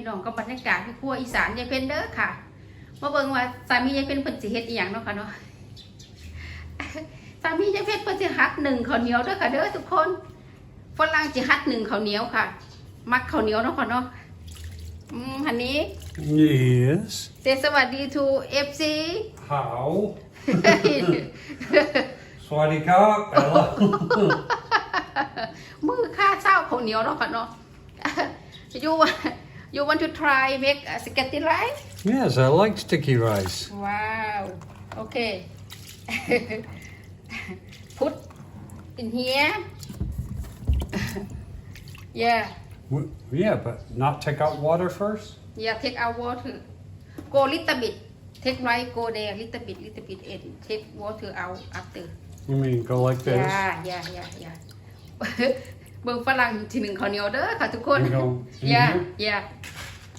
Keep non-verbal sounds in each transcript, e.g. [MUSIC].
พี่น้องกับบรรยากาศที่ครัวอีสานยายเพ็ญเด้อค่ะมาเบิ่งว่าสามียายเพ็ญเพิ่นสิเฮ็ดอีหยังเนาะค่ะเนาะสามียายเพ็ญเพิ่นสิหัดหนึ่งข้าวเหนียวเด้อค่ะเด้อทุกคนฝรั่งสิหัดหนึ่งข้าวเหนียวค่ะ มักข้าวเหนียวเนาะค่ะเนาะอืมอันนี้ Yes. เซสวัสดี to FC How? Swaddy cock, Ella. มือค่าเช้าข้าวเหนียวเนาะค่ะเนาะ you you want to try make a spaghetti rice yes, I like sticky rice. Wow. Okay. [LAUGHS] Put in here. [LAUGHS] yeah. W- Yeah, but not take out water first? Yeah. Take out water. Go little bit. Take rice. Go there. Little bit. Little bit. And take water out after. You mean go like this? Yeah. Yeah. Yeah. Yeah. [LAUGHS] เบิ่งฝรั่งทีหนึ่งข้าวเหนียวเด้อค่ะทุกคน You go in yeah here? yeah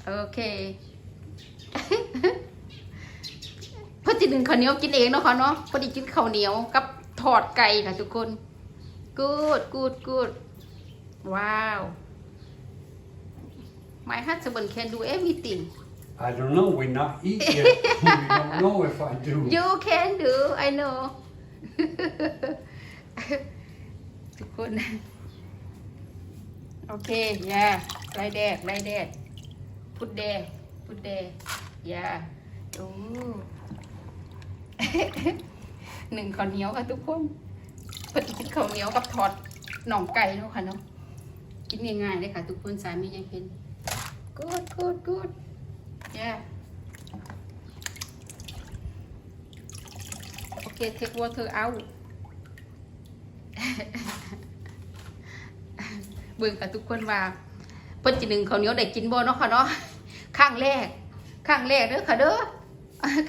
โอเคเพื่อจะหนึ่งข้าวเหนียวกินเองเนาะค่ะเนาะพอดีกินข้าวเหนียวกับทอดไก่ค่ะทุกคน good good good wow my husband can do everything I don't know. We not eat yet. we don't know if I do. you can do I know ทุกคน โอเค yeah like that like that put there put there yeah โอ้หนึ่งข้าวเหนียวค่ะทุกคนเพิ่นกินข้าวเหนียวกับทอดหน่องไก่เนาะค่ะเนาะกินง่ายๆเลยค่ะ ทุกคนสามียังเป็น good good good yeah okay take water out เบิ่งกับทุกคนว่าเพิ่นจิหนึ่งข้าวเหนียวได้กินบ่เนาะค่ะเนาะข้างแรกข้างแรกเด้อค่ะเด้อ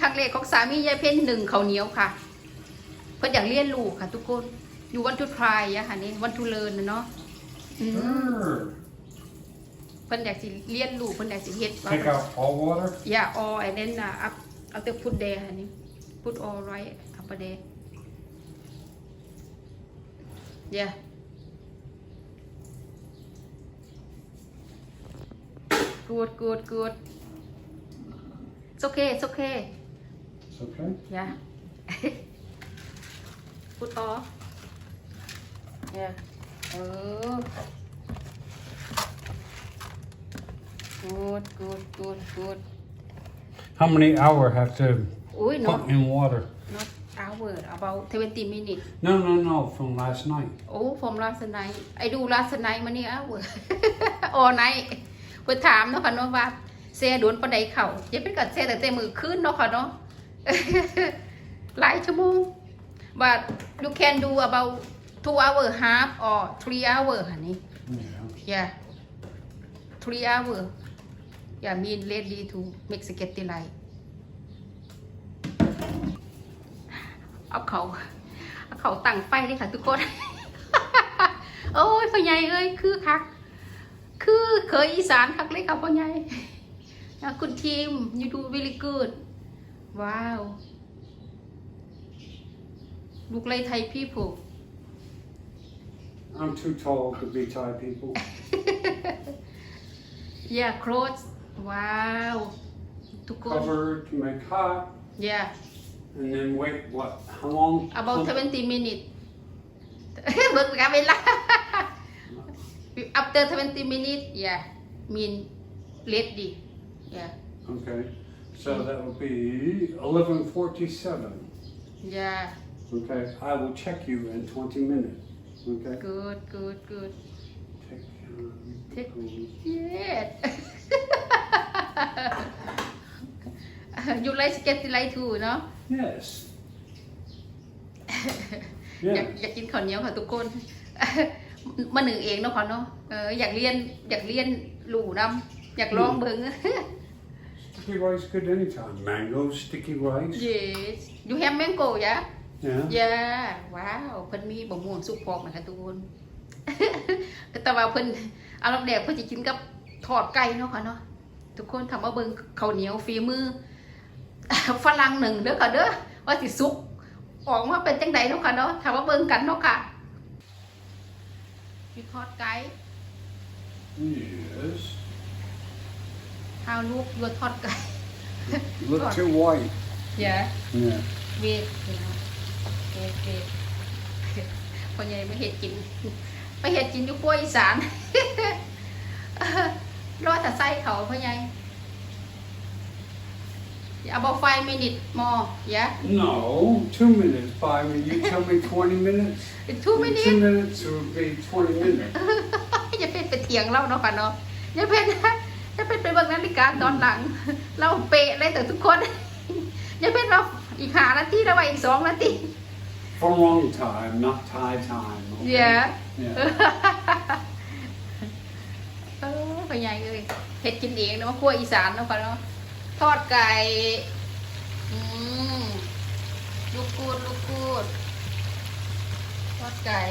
ครั้งแรกของสามียายเพ่นหนึ่งข้าวเหนียวค่ะ เพิ่นอยากเรียนรู้ค่ะ ทุกคนอยู่วันทุทรายอะค่ะนี่วันทุเลินนะเนาะอืม Sure. เพิ่นอยากสิเรียนรู้เพิ่นอยากสิเฮ็ดว่า Take out all water? yeah all and then uh, up after put there ค่ะนี่ put all right up there yeah good good good it's okay it's okay It's okay. Yeah. Put off. Yeah. Oh. Good, good, good, good. How many hour have to Ui, put not in water? not hour about 20 minutes. No, no, no. From last night. Oh, from last night. I do last night มานี่ hour. All night. เพิ่นถามเนาะค่ะเนาะว่าเสียโดนปานใดเข่าจะเป็นกัดเสียแต่แต่มือขึ้นเนาะค่ะเนาะหลายชั่วโมง but you can do about two hour half or three hour ค่ะนี่ Yeah. yeah three hour yeah mean ready to make spaghetti like เอาเขาเอาเขาตั้งไฟเลยค่ะทุกคน โอ้ยพ่อใหญ่เอ้ยคือคักคือเค ยอีสานคักเลยค่ะพ่อใหญ่อะคุณทีม you do really good ว้าว look like Thai people I'm too tall to be Thai people. yeah clothes ว้าวทุกคน Cover to make hot, yeah and then wait. What? How long? about Some- 70 minutes เบิกกันเวลา after 20 minutes yeah mean ready yeah Okay. So that would be eleven forty-seven. yeah Okay. I will check you in twenty minutes. Okay. good good good Take. Um, Take- um, yes you like spaghetti like too เนาะ Yes. อยาก Yeah. อยากกินข้าวเหนียวค่ะทุกคน มาหนึ่งเองเนาะค่ะเนาะเอออยากเรียนอยากเรียนหลู่นำอยากลองเบิ่ง Sticky rice good anytime. Mango sticky rice. yes you have mango yeah Yeah. ยาว้าวเพิ่นมีบะม่วงสุกพอกนะคะทุกคน แต่ว่าเพิ่นเอาลำแดกเพิ่นจะกินกับทอดไก่เนาะค่ะเนาะทุกคนทำมาเบิ่งข้าวเหนียวฝีมือ ฝรั่งหนึ่งเด้อค่ะเด้อว่าสิสุกออกมาเป็นจังใดเนาะค่ะเนาะทำมาเบิ่งกันเนาะค่ะ มีทอดไก่ Yes. how look your ทอดไก่ Look too white. yeah Yeah. wait you know wait wait พ่อใหญ่ไม่เห็ดกินไม่เห็ดกินอยู่กล้วยอีสานรอแต่ไส้เขาพ่อใหญ่ about five minutes more yeah No, two minutes. Five minutes. You tell me 20 minutes. two In minutes Two minutes would be 20 minutes. อย่าเป็นไปเถียงเราเนาะค่ะเนาะอย่าเป็นอย่าเป็นไปเบิ่งนาฬิกาตอนหลัง เราเป๊ะเลยแต่ทุกคนอย่าเป็นเราอีกหานาทีแล้วว่าอีกสองนาที For a long time, not Thai time. okay? เดี๋ยว Yeah. เออพ่อใหญ่เอ้ยเฮ็ดกินเองเนาะครัวอีสานเนาะค่ะเนาะ ทอดไก่ อืม ลูกกูด ลูกกูด ทอดไก่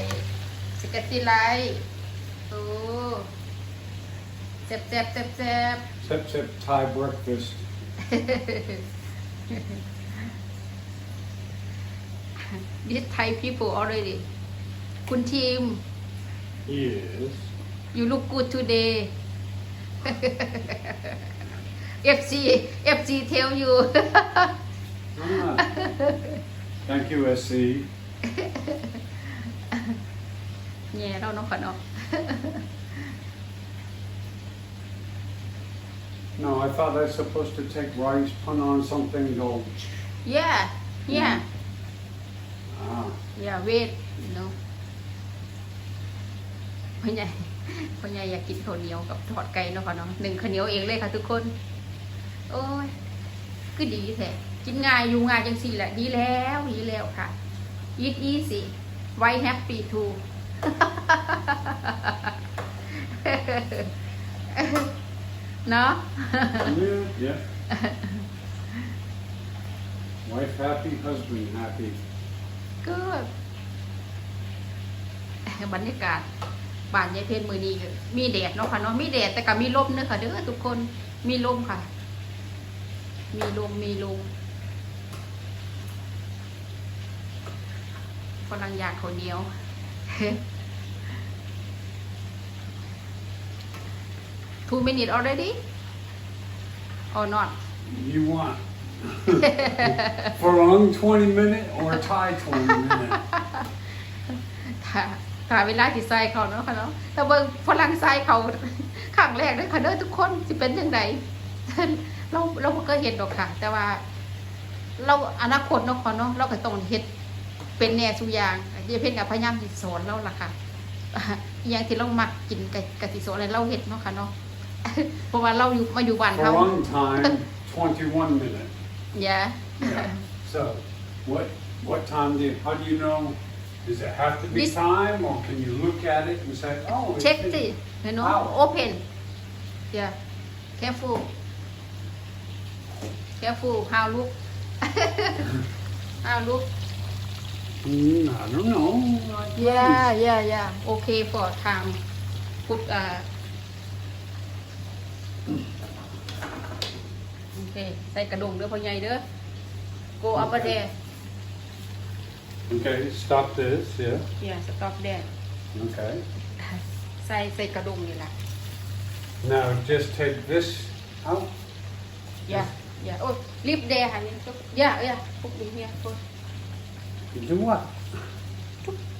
สกัดติไลโอ้แซ่บแซ่บแซ่บแซ่บ Except, except Thai breakfast. this Thai people already คุณทีม Yes. you look good today FC FC tell you Ah. Thank you, SC. แย่เราเนาะค่ะเนาะ No, I thought I was supposed to take rice, put on something, go. yeah yeah Ah. yeah wait you know พ่อใหญ่พ่อใหญ่อยากกินข้าวเหนียวกับทอดไก่เนาะค่ะเนาะหนึ่งข้าวเหนียวเองเลยค่ะทุกคน โอ้ยคือดีแท้กินง่ายอยู่ง่ายจังสี่แหละดีแล้วดีแล้วค่ะ eat easy why happy too เนาะ Yeah, yeah. Wife happy, husband happy. ก็บรรยากาศบ้านยายเพชรมือนี้ก็มีแดดเนาะค่ะเนาะมีแดดแต่ก็มีลมเนอะค่ะเด้อทุกคนมีลมค่ะ มีลมมีลมกำลังอยากข้าวเหนียว two minutes already or not You want Farang 20 minute or Thai 20 minute? ถ้าถ้าเวลาที่ใส่เขาเนาะค่ะเนาะแต่เบิ่งฝรั่งใส่เขาครั้งแรกเลยค่ะเด้อทุกคนสิเป็นจังได เราเราบ่เคยเห็นดอกค่ะ แต่ว่า เราอนาคตเนาะค่ะเนาะเราก็ต้องเฮ็ดเป็นแน่สุอย่างเดี๋ยวเพิ่นก็พยายามสิสอนเราล่ะค่ะอหย่างที่เรามักกินกับกับสิสอนให้เราเฮ็ดเนาะค่ะเนาะเพราะว่าเราอยู่มาอยู่บ้านเขา Farang time, 21 minute. อย่า Yeah. So, what what time do you, how do you know? Does it have to be This- time, or can you look at it and say, oh, it's เช็ค been- สิเห็นเนาะ Wow. open yeah careful careful how look how look Mm, I don't know. like yeah yeah yeah okay for time put uh โอเคใส่กระดงเด้อพ่อใหญ่เด้อ go up there Okay, stop this. Yeah. yeah stop there Okay. ใส่ใส่กระดงนี่แหละ Now just take this out. yeah yeah oh leave there ค่ะนี่ yeah yeah put in here put You do what?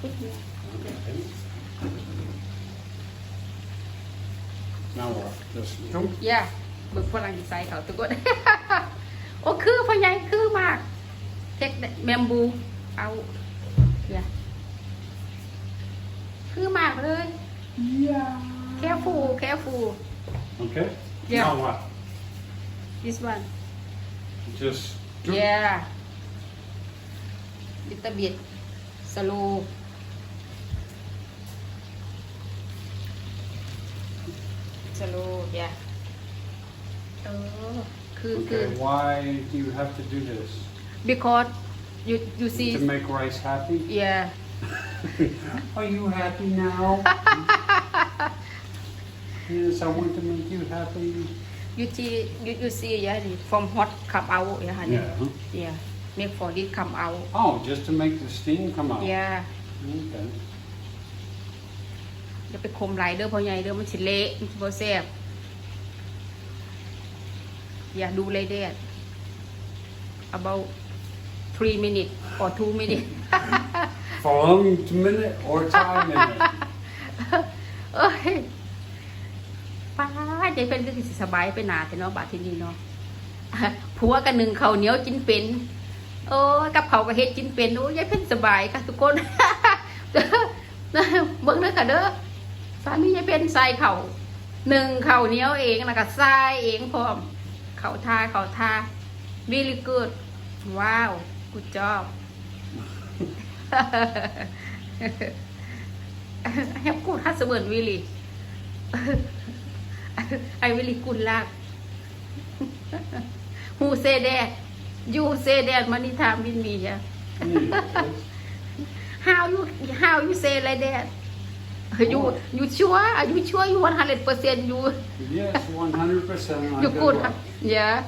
put here Okay. Now what? Just jump. ย่าเบิกฝรั่งดีไซน์เขาทุกคน โอ้คือพ่อใหญ่คือมากเทคแมมบูเอาอย่าคือมากเลย Yeah. แค่ฟูแค่ฟู Okay. Yeah. Now what? this one Just do. Yeah. Little bit. Slow. Slow, yeah. Oh, cool, Okay, why do you have to do this? Because you you see. To make rice happy? Yeah. [LAUGHS] Are you happy now? [LAUGHS] yes, I want to make you happy. You see you, you see yeah the from hot come out yeah honey Yeah. yeah make for this come out Oh, just to make the steam come out. yeah Okay. อย่าไปคมไหลายเด้อพ่อใหญ่เด้อมันสิเละมันสิบ่แซ่บอย่าดูเลยเดด about three minutes or two minutes For a long minute or time minute. เอ้ยป้า ใจเป็นก็สิสบายไปหนาแต่เนาะบาดที่นี่เนาะผัวกันหนึ่งเขาเหนียวกินเป็น โอ้กับเขาวก็เฮ็ดกินเป็นโอ้ยยายเพ่นสบายค่ะทุกคนเบิ่งเด้อค่ะเด้อสามียายเพ่นใส่เขาหนึ่งเขาเหนียวเองแล้วก็ใส่เองพร้อมเขาทาเขาทา really good ว้าว good job I have good husband really I really good luck who say that you say that many time with me yeah Yes. how you how you say like that you you sure are you sure you 100 percent you Yes, 100%. you I good good huh? yeah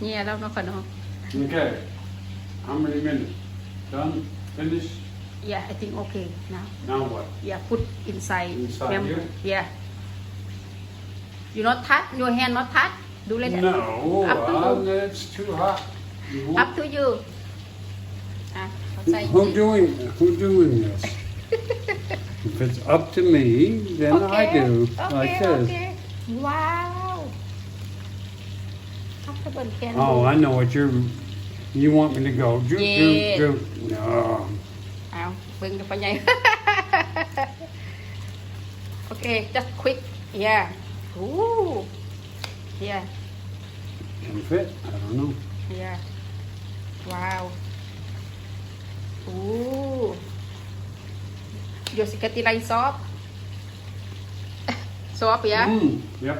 เนี่ยแล้วเนาะค่ะเนาะ Okay. How many minutes? Done? Finished? yeah I think okay now Now what? yeah put inside Inside mem- here? yeah you not touch your hand not touch do like that No, Up to uh, you. it's too hot. You up want- to you อ่ะเขาใส่ Who doing? Who doing this? [LAUGHS] if it's up to me, then I do like this. okay. Wow. Comfortable can Oh, I know what you're. You want me to go? Droop, Yeah. droop, droop. No. เอาเบิ่งกันไปใหญ่ [LAUGHS] okay just quick yeah Ooh. yeah Can fit? I don't know. yeah wow Ooh. your spaghetti line soft soft yeah Mm, yep.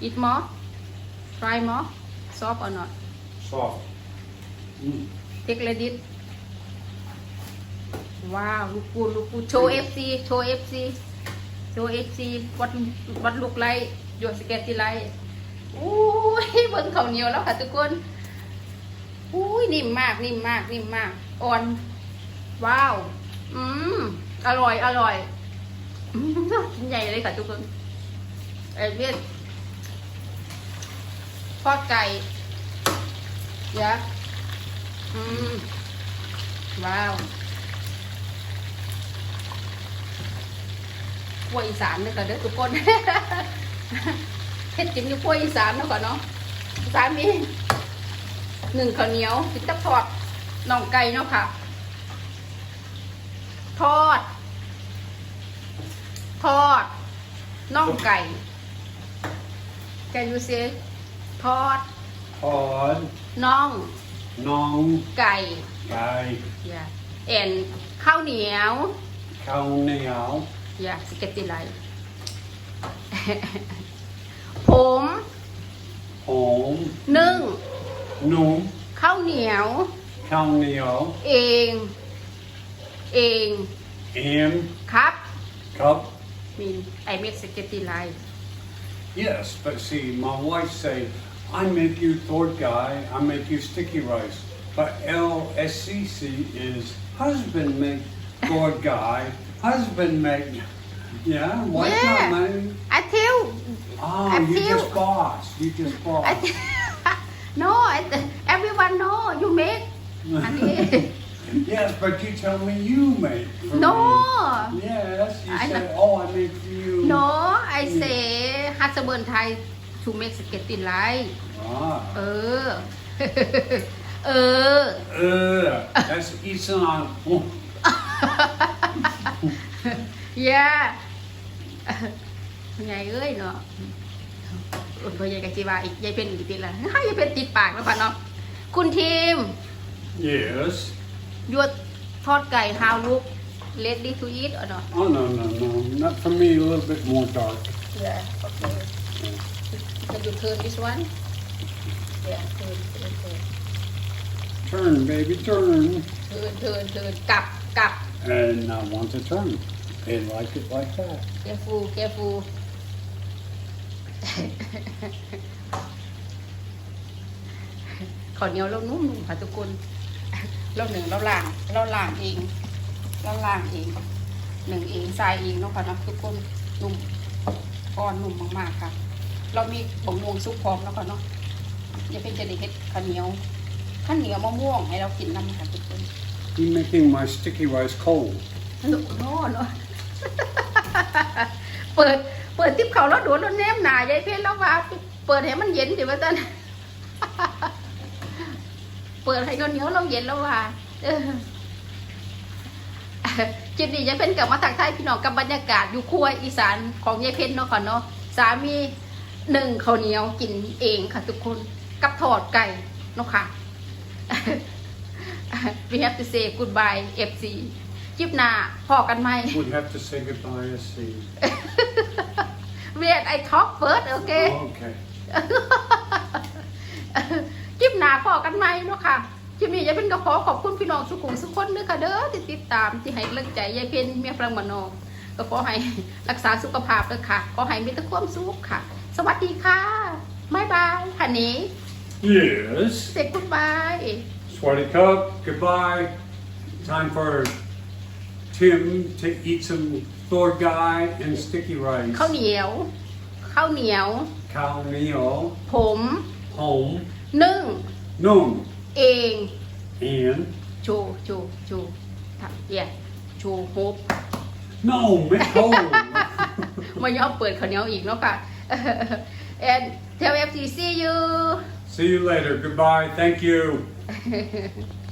eat more try more soft or not Soft. Mm. take like this ว้าวลูกปูลูกปู โชว์เอฟซีโชว์เอฟซีโชว์เอฟซีวัดวัดลูกไล่โยสเกตที่ไล่อุ้ยเบิ่งข้าวเหนียวแล้วค่ะทุกคนอุ้ยนิ่มมากนิ่มมากนิ่มมากอ่อนว้าวอืมอร่อยอร่อยอืมชิ้นใหญ่เลยค่ะทุกคนไอ้เวียนทอดไก่เดี๋ยวอืมว้าว กล้วยอีสานเลยค่ะเด้อทุกคนเฮ็ดกินอยู่กล้วยอีสานเนาะก่อนเนาะสามีหนึ่งข้าวเหนียวติดกับทอดน่องไก่เนาะค่ะ ทอด ทอดน่องไก่ Can you say ทอด Pod, น่อง nong, ไก่ gai, อย่าเอ็นข้าวเหนียว cow meow, อย่าสเก็ตติไลผม home, นึ่ง num, ข้าวเหนียว cow meow, เอง เอง am, ครับ cup. มีไอเมกสเก็ตติไล Yes, but see, my wife say, I make you thord guy, I make you sticky rice. But LSCC is husband make thord guy, husband made. Yeah, why yeah. not? I feel. Oh, I you just boss. You just [LAUGHS] boss. I [LAUGHS] no, I everyone know you make. [LAUGHS] yes, but you tell me you make. No. Me. Yes, you I say, oh, I make you. No, I yeah. say husband Thai to make spaghetti like. Ah. Uh. uh. Uh. That's Isan. On. Oh, ย่าไงเอ้ยเนาะอุ่นพยายกับจีวาอีกยายเป็นอีกทีละให้ยายเป็นติดปากแล้วป่ะเนาะคุณทีม yes. ยวดทอดไก่ how look ready to eat or not Oh, no, no, no. Not for me, a little bit more dark. yeah okay can you turn this one yeah turn turn turn Turn, baby, turn. turn turn turn กลับกลับ And I want to turn. They like it like that. careful careful ขอเหนียวเรานุ่มๆค่ะทุกคนเราหนึ่งเราล่างเราล่างเองเราล่างเองหนึ่งเองทรายเองเนาะค่ะเนาะทุกคนนุ่มก้อนนุ่มมากๆค่ะ เรามีบะม่วงซุปพร้อมแล้วก็เนาะอย่าเป็นจะได้เฮ็ดข้าวเหนียวข้าวเหนียวมะม่วงให้เรากินน้ำค่ะทุกคน You're making my sticky rice cold. โน่โน่ เปิด เปิดทิปเขาแล้วดูแล้วแนมหนายายเพชรแล้วว่า เปิดให้มันเย็นสิว่าจันเปิดให้ข้าเหนียวเราเย็นแล้วว่าเออคลิปนี้ยายเพนกลับมาทักทายพี่น้องกับบรรยากาศอยู่ครัวอีสานของยายเพนเนาะค่ะเนาะสามีหนึ่งข้าวเหนียวกินเองค่ะทุกคนกับทอดไก่เนาะค่ะ we have to say goodbye FC คลิปหน้าพอกันไหม We have to say goodbye, I see. Wait I talk first โอเค Okay. คลิปหนาพอกันไหมเนาะค่ะคลิปนี้ยายเพ็ญก็ขอขอบคุณพี่น้องสุขุมสุขคนเด้อค่ะเด้อที่ติดตามที่ให้กำลังใจยายเพ็ญเมียพลังมโนก็ขอให้รักษาสุขภาพเด้อค่ะขอให้มีแต่ความสุขค่ะ สวัสดีค่ะบ๊ายบายฮันนี่ Yes. เซ็กกุ๊ดบาย Swarty Cup, goodbye. Time for Tim to eat some Thor Guy and sticky rice. ข้าวเหนียวข้าวเหนียว Cow meal, ผม home, นึ่ง noon, เอง and โชว์โชว์โชว์เย่โชว์โฮป no, make home. มายอมเปิดข้าวเหนียวอีกเนาะค่ะ and tell FTC you See you later. Goodbye. Thank you. [LAUGHS]